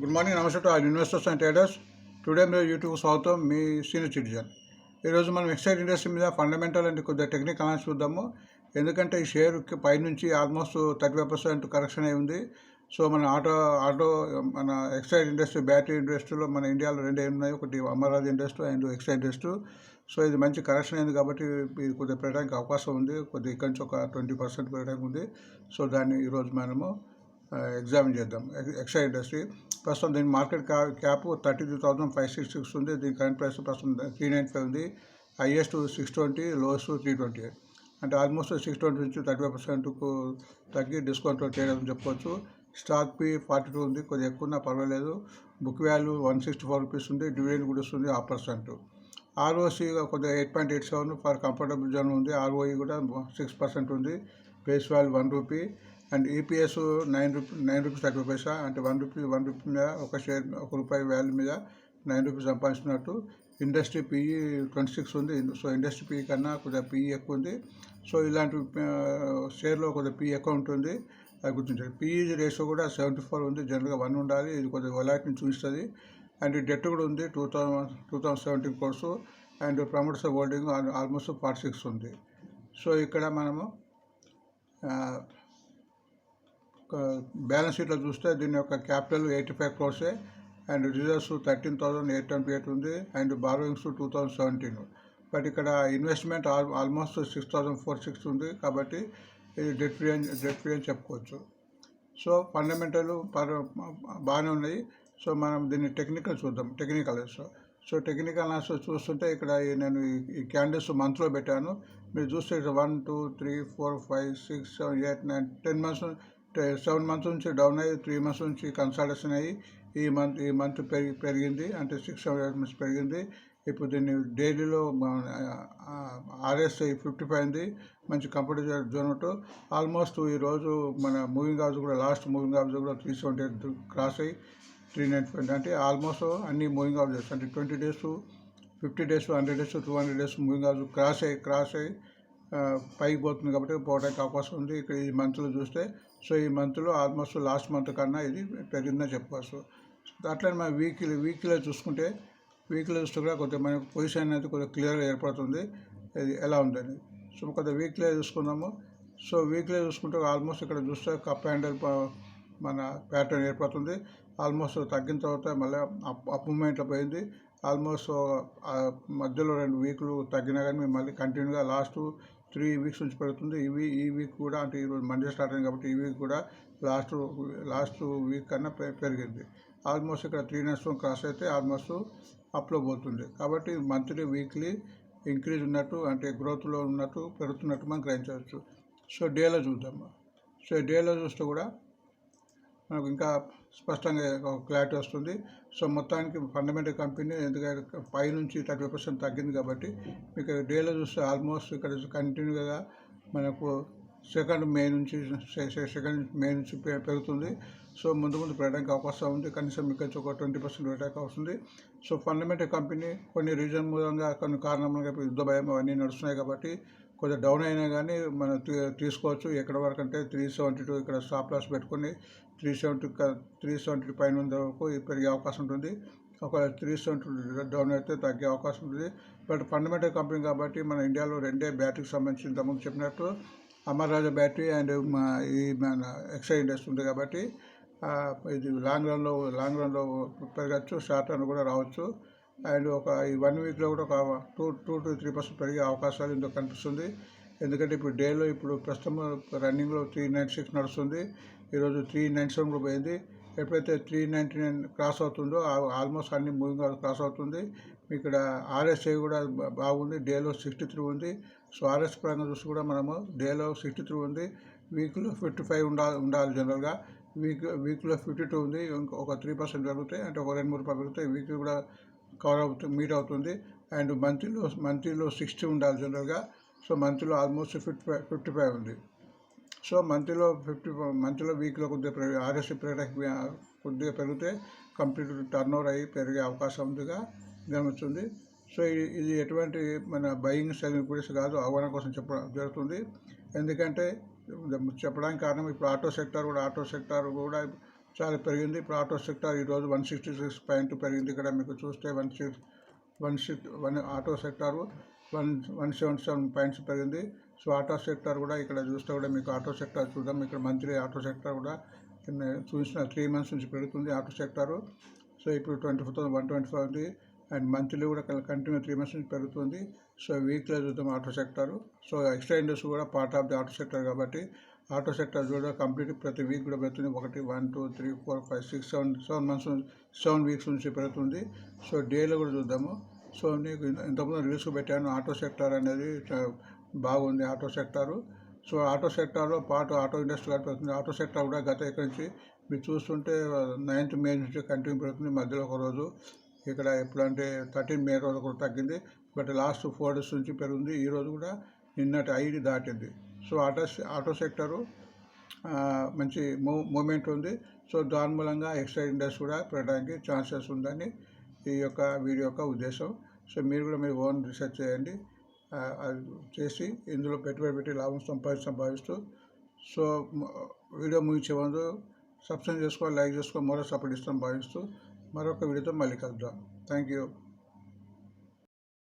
Good morning నమస్తే to all investors and traders today మీరు YouTube స్వాగతం మీ సీనియర్ సిటిజన్ ఈరోజు మనం ఎక్సైడ్ ఇండస్ట్రీ మీద ఫండమెంటల్ అండ్ కొద్దిగా టెక్నిక్ అనాలిసిస్ చూద్దాము. ఎందుకంటే ఈ షేర్కి పైనుంచి almost thirty five percent correction అయి ఉంది. సో మన ఆటో ఆటో మన ఎక్సైడ్ ఇండస్ట్రీ బ్యాటరీ ఇండస్ట్రీలో మన ఇండియాలో రెండు ఏమి ఉన్నాయి? ఒకటి Amara Raja industry and Exide industry so ఇది మంచి కరెక్షన్ అయింది కాబట్టి ఇది కొద్దిగా పెరగడానికి అవకాశం ఉంది. కొద్దిగా ఇక్కడి నుంచి ఒక ట్వంటీ పర్సెంట్ పెరగడానికి ఉంది. సో దాన్ని ఈరోజు మనము ఎగ్జామిన్ చేద్దాం. ఎక్సైడ్ ఇండస్ట్రీ ప్రస్తుతం దీని మార్కెట్ క్యా cap thirty two thousand five six six ఉంది. దీని కరెంట్ ప్రైస్ ప్రస్తుతం త్రీ నైన్ ఫైవ్ ఉంది. Highest six twenty lowest three twenty. అంటే ఆల్మోస్ట్ సిక్స్ ట్వంటీ నుంచి థర్టీ ఫైవ్ పర్సెంట్కు తగ్గి డిస్కౌంట్ చేయడం చెప్పుకోవచ్చు స్టాక్ పి ఫార్టీ టూ ఉంది. కొద్దిగా ఎక్కువ ఉన్నా పర్వాలేదు. Book value one sixty four rupees ఉంది. డివిడెండ్ కూడా వస్తుంది. Half percent. ఆర్ఓసి కొద్దిగా eight point eight seven for comfortable zone ఉంది. ఆర్ఓఈ కూడా సిక్స్ పర్సెంట్ ఉంది. Face value one rupee. And EPS nine rupee nine rupees thirty paisa అంటే one rupee one rupee మీద ఒక షేర్ ఒక రూపాయి వాల్యూ మీద నైన్ రూపీస్ సంపాదించినట్టు ఇండస్ట్రీ పిఈ ట్వంటీ సిక్స్ ఉంది సో ఇండస్ట్రీ పిఈ కన్నా కొద్దిగా పిఈ ఎక్కువ ఉంది. సో ఇలాంటి షేర్లో కొద్దిగా పిఈ ఎక్కువ ఉంటుంది. అది గుర్తించాలి పిఈ రేషియో కూడా సెవెంటీ ఫోర్ ఉంది జనరల్గా వన్ ఉండాలి ఇది కొద్దిగా వలాటిని చూపిస్తుంది. అండ్ డెట్ కూడా ఉంది two thousand two thousand seventeen course and promoters holding almost forty six ఉంది. సో ఇక్కడ మనము బ్యాలెన్స్ షీట్లో చూస్తే దీని యొక్క capital eighty five క్రోర్సే and reserves thirteen thousand eight twenty eight ఉంది and borrowings two thousand seventeen. But ఇక్కడ investment all almost six thousand four six ఉంది కాబట్టి ఇది డెట్ ఫ్రీ అని డెట్ ఫ్రీ అని చెప్పుకోవచ్చు. సో ఫండమెంటల్ పర్ బాగానే ఉన్నాయి. సో మనం దీన్ని టెక్నికల్ చూద్దాం technical. So so technical analysis చూస్తుంటే ఇక్కడ నేను ఈ- ఈ క్యాండిల్స్ మంత్లో పెట్టాను. మీరు చూస్తే ఇక్కడ one two three four five six seven eight nine ten months seven months నుంచి డౌన్ అయ్యి త్రీ మంత్స్ నుంచి కన్సల్టేషన్ అయ్యి ఈ మంత్ ఈ మంత్ పెరిగి పెరిగింది. అంటే సిక్స్ మంత్స్ పెరిగింది. ఇప్పుడు దీన్ని డైలీలో ఆర్ఎస్ఐ ఫిఫ్టీ ఫైవ్ ఉంది. మంచి కంఫర్టబుల్ జోన్ ఉంటూ ఆల్మోస్ట్ ఈరోజు మన మూవింగ్ హౌస్ కూడా లాస్ట్ మూవింగ్ హౌస్ కూడా త్రీ సెవెంటీ ఎయిట్ క్రాస్ అయ్యి త్రీ నైన్ ఫైవ్ అంటే ఆల్మోస్ట్ అన్ని మూవింగ్ హౌస్ అంటే twenty days fifty days hundred days two hundred days moving house cross అయ్యి క్రాస్ అయ్యి పైకి పోతుంది కాబట్టి పోవడానికి అవకాశం ఉంది. ఇక్కడ ఈ మంత్లో చూస్తే సో ఈ మంత్లో ఆల్మోస్ట్ లాస్ట్ మంత్ కన్నా ఇది పెరిగిందని చెప్పుకోవచ్చు అట్లనే మనం వీక్లీ వీక్లో చూసుకుంటే వీక్లో చూస్తే కూడా కొద్దిగా మనకి పొజిషన్ అనేది కొద్దిగా క్లియర్గా ఏర్పడుతుంది. ఇది ఎలా ఉందని. సో కొద్దిగా వీక్లీ చూసుకుందాము. సో వీక్లీ చూసుకుంటే ఆల్మోస్ట్ ఇక్కడ చూస్తే కప్ హ్యాండిల్ మన ప్యాటర్న్ ఏర్పడుతుంది. ఆల్మోస్ట్ తగ్గిన తర్వాత మళ్ళీ అప్ మూమెంట్లో పోయింది. ఆల్మోస్ట్ మధ్యలో రెండు వీక్లు తగ్గినా కానీ మేము మళ్ళీ కంటిన్యూగా లాస్ట్ త్రీ వీక్స్ నుంచి పెరుగుతుంది. ఇవి ఈ వీక్ కూడా అంటే ఈరోజు మండే స్టార్ట్ అయింది కాబట్టి ఈ వీక్ కూడా లాస్ట్ లాస్ట్ వీక్ కన్నా పెరిగింది. ఆల్మోస్ట్ ఇక్కడ త్రీ నైన్స్ క్రాస్ అయితే ఆల్మోస్ట్ అప్లో పోతుంది. కాబట్టి మంత్లీ వీక్లీ ఇంక్రీజ్ ఉన్నట్టు అంటే గ్రోత్లో ఉన్నట్టు పెరుగుతున్నట్టు మనం గ్రహించవచ్చు. సో డేలో చూద్దాము సో డేలో చూస్తే కూడా మనకు ఇంకా స్పష్టంగా ఒక క్లారిటీ వస్తుంది. సో మొత్తానికి ఫండమెంటల్ కంపెనీ ఎందుకంటే పై నుంచి థర్టీ పర్సెంట్ తగ్గింది కాబట్టి మీకు డేలో చూస్తే ఆల్మోస్ట్ ఇక్కడ కంటిన్యూగా మనకు సెకండ్ మే నుంచి సెకండ్ మే నుంచి పెరుగుతుంది. సో ముందు ముందు పెరగడానికి అవకాశం ఉంది. కనీసం మీకు ఒక ట్వంటీ పర్సెంట్ అటాక్ వస్తుంది సో ఫండమెంటల్ కంపెనీ కొన్ని రీజన్ మూలంగా కొన్ని కారణాలుగా యుద్ధ భయం అవన్నీ నడుస్తున్నాయి కాబట్టి కొద్దిగా డౌన్ అయినా కానీ మనం తీసుకోవచ్చు. ఎక్కడ వరకు అంటే త్రీ సెవెంటీ టూ ఇక్కడ స్టాప్ లాస్ పెట్టుకొని త్రీ సెవెంటీ త్రీ సెవెంటీ పైన ఉన్న వరకు పెరిగే అవకాశం ఉంటుంది. ఒక త్రీ సెవెంటీ డౌన్ అయితే తగ్గే అవకాశం ఉంటుంది. బట్ ఫండమెంటల్ కంపెనీ కాబట్టి మన ఇండియాలో రెండే బ్యాటరీకి సంబంధించి ఇంతకుముందు చెప్పినట్టు అమర్ రాజా బ్యాటరీ అండ్ మా ఈ మన ఎక్సైజ్ ఇండస్ట్రీ ఉంది కాబట్టి ఇది లాంగ్ రన్లో లాంగ్ రన్లో పెరగచ్చు షార్ట్ రన్ కూడా రావచ్చు. అండ్ ఒక ఈ వన్ వీక్లో కూడా ఒక two two to three percent పెరిగే అవకాశాలు ఇందులో కనిపిస్తుంది. ఎందుకంటే ఇప్పుడు డేలో ఇప్పుడు ప్రస్తుతం రన్నింగ్లో త్రీ నైన్ సిక్స్ నడుస్తుంది. ఈరోజు త్రీ నైన్ సెవెన్ కూడా పోయింది. ఎప్పుడైతే త్రీ నైంటీ నైన్ క్రాస్ అవుతుందో ఆల్మోస్ట్ అన్ని మూవింగ్ క్రాస్ అవుతుంది. ఇక్కడ ఆర్ఎస్ఐ కూడా బాగుంది. డేలో సిక్స్టీ త్రీ ఉంది. సో ఆర్ఎస్ పరంగా చూసి కూడా మనము డేలో సిక్స్టీ త్రీ ఉంది. వీక్లో ఫిఫ్టీ ఫైవ్ ఉండాలి ఉండాలి జనరల్గా. వీక్ వీక్లో ఫిఫ్టీ టూ ఉంది. ఇంకొక త్రీ పర్సెంట్ పెరుగుతాయి. అంటే ఒక రెండు మూడు రూపాయలు పెరుగుతాయి. వీక్ కూడా కవర్ అవుతుంది మీట్ అవుతుంది. అండ్ మంత్లీలో మంత్లీలో సిక్స్టీ ఉండాలి జనరల్గా. So మంత్లీలో almost fifty five fifty five ఉంది. సో మంత్లీలో ఫిఫ్టీ మంత్లీలో వీక్లో కొద్దిగా పెరిగి ఆర్ఎస్సీ కొద్దిగా పెరిగితే కంప్లీట్ టర్న్ ఓవర్ అయ్యి పెరిగే అవకాశం ఉందిగా గమనిస్తుంది సో ఇది- ఇది ఎటువంటి మన బయింగ్ సెల్లింగ్ గురించి కాదు అవగాహన కోసం చెప్పడం జరుగుతుంది. ఎందుకంటే చెప్పడానికి కారణం ఇప్పుడు ఆటో సెక్టార్ కూడా ఆటో సెక్టార్ కూడా చాలా పెరిగింది. ఇప్పుడు ఆటో సెక్టార్ ఈరోజు వన్ సిక్స్టీ సిక్స్ పాయింట్ పెరిగింది. ఇక్కడ మీకు చూస్తే one six one six one auto sector one one seven seven points పెరిగింది. సో ఆటో సెక్టార్ కూడా ఇక్కడ చూస్తే కూడా మీకు ఆటో సెక్టార్ చూద్దాం. ఇక్కడ మంత్లీ ఆటో సెక్టార్ కూడా చూసిన త్రీ మంత్స్ నుంచి పెరుగుతుంది ఆటో సెక్టారు. సో ఇప్పుడు twenty four thousand one twenty five ఉంది. అండ్ మంత్లీ కూడా కంటిన్యూ త్రీ మంత్స్ నుంచి పెరుగుతుంది. సో వీక్లో చూద్దాం auto sector. So extra industry కూడా part of the auto sector కాబట్టి ఆటో సెక్టర్ కూడా కంప్లీట్ ప్రతి వీక్ కూడా పెడుతుంది. ఒకటి one two three four five six seven seven months seven weeks నుంచి పెడుతుంది. సో డేలో కూడా చూద్దాము. సో నీకు ఇంతకుముందు రీల్స్ పెట్టాను. ఆటో సెక్టార్ అనేది బాగుంది ఆటో సెక్టారు. సో ఆటో సెక్టార్లో పాటు ఆటో ఇండస్ట్రీ కూడా పెడుతుంది. ఆటో సెక్టార్ కూడా గత ఇక్కడ నుంచి మీరు చూస్తుంటే నైన్త్ మే నుంచి కంటిన్యూ పెరుగుతుంది మధ్యలో ఒక రోజు ఇక్కడ ఎప్పుడంటే థర్టీన్ మే రోజు కూడా తగ్గింది. బట్ లాస్ట్ ఫోర్ డేస్ నుంచి పెరిగింది. ఈరోజు కూడా నిన్నటి ఐదు దాటింది. సో ఆటో ఆటో సెక్టరు మంచి మూవ్ మూమెంట్ ఉంది. సో దాని మూలంగా ఎక్స్ట్రా ఇండస్ట్రీ కూడా పెట్టడానికి ఛాన్సెస్ ఉందని ఈ యొక్క వీడియో యొక్క ఉద్దేశం. సో మీరు కూడా మీరు ఓన్ రీసెర్చ్ చేయండి. అది చేసి ఇందులో పెట్టుబడి పెట్టి లాభం సంపాదించి భావిస్తూ సో వీడియో ముగించే ముందు సబ్స్క్రైబ్ చేసుకో లైక్ చేసుకో మరో సపోర్ట్ ఇస్తాం భావిస్తూ మరొక వీడియోతో మళ్ళీ కలుద్దాం. Thank you.